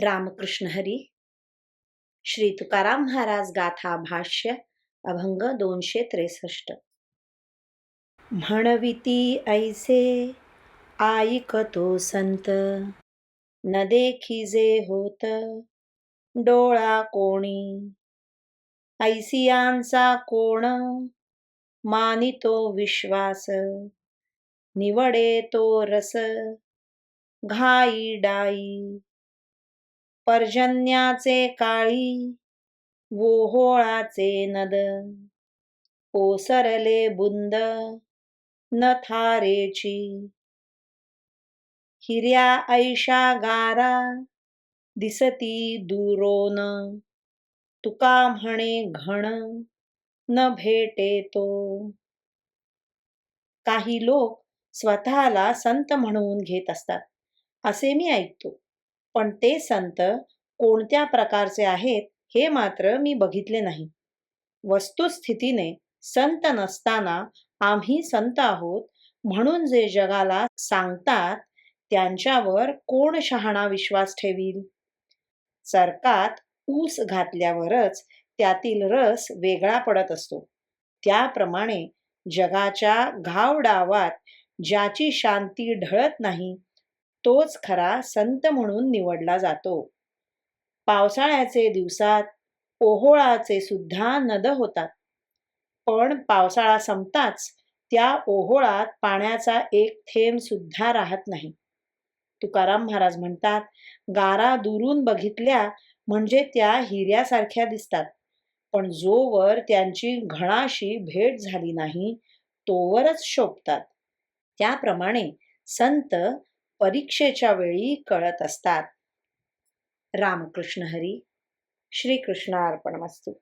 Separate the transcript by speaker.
Speaker 1: रामकृष्ण हरी। श्री तुकाराम महाराज गाथा भाष्य अभंग दोनशे त्रेसष्ट। म्हणविती ऐसे ऐकतो संत। न देखी जे होत डोळा कोणी। ऐसियांचा कोण मानितो विश्वास। निवडे तो रस घाई डाई। पर्जन्याचे काळी वोहोळाचे नद ओसरले बुंद न थारेची हिर्या ऐशा गारा दिसती दूरोन तुका म्हणे घण न भेटे तो. काही लोक स्वतःला संत म्हणून घेत असतात असे मी ऐकतो. पण ते संत कोणत्या प्रकारचे आहेत हे मात्र मी बघितले नाही. वस्तुस्थितीने संत नसताना आम्ही संत आहोत म्हणून जे जगाला सांगतात त्यांच्यावर कोण शहाणा विश्वास ठेवील? चरकात ऊस घातल्यावरच त्यातील रस वेगळा पडत असतो. त्याप्रमाणे जगाच्या घावडावात ज्याची शांती ढळत नाही तोच खरा संत म्हणून निवडला जातो. पावसाळ्याचे दिवसात ओहोळाचे सुद्धा नद होतात. पण पावसाळा संपताच त्या ओहोळात पाण्याचा एक थेंब सुद्धा राहत नाही. तुकाराम महाराज म्हणतात गारा दुरून बघितल्या म्हणजे त्या हिऱ्यासारख्या दिसतात. पण जोवर त्यांची घणाशी भेट झाली नाही तोवरच शोभतात. त्याप्रमाणे संत परीक्षेच्या वेळी कळत असतात. रामकृष्ण हरी श्रीकृष्ण अर्पणमस्तू.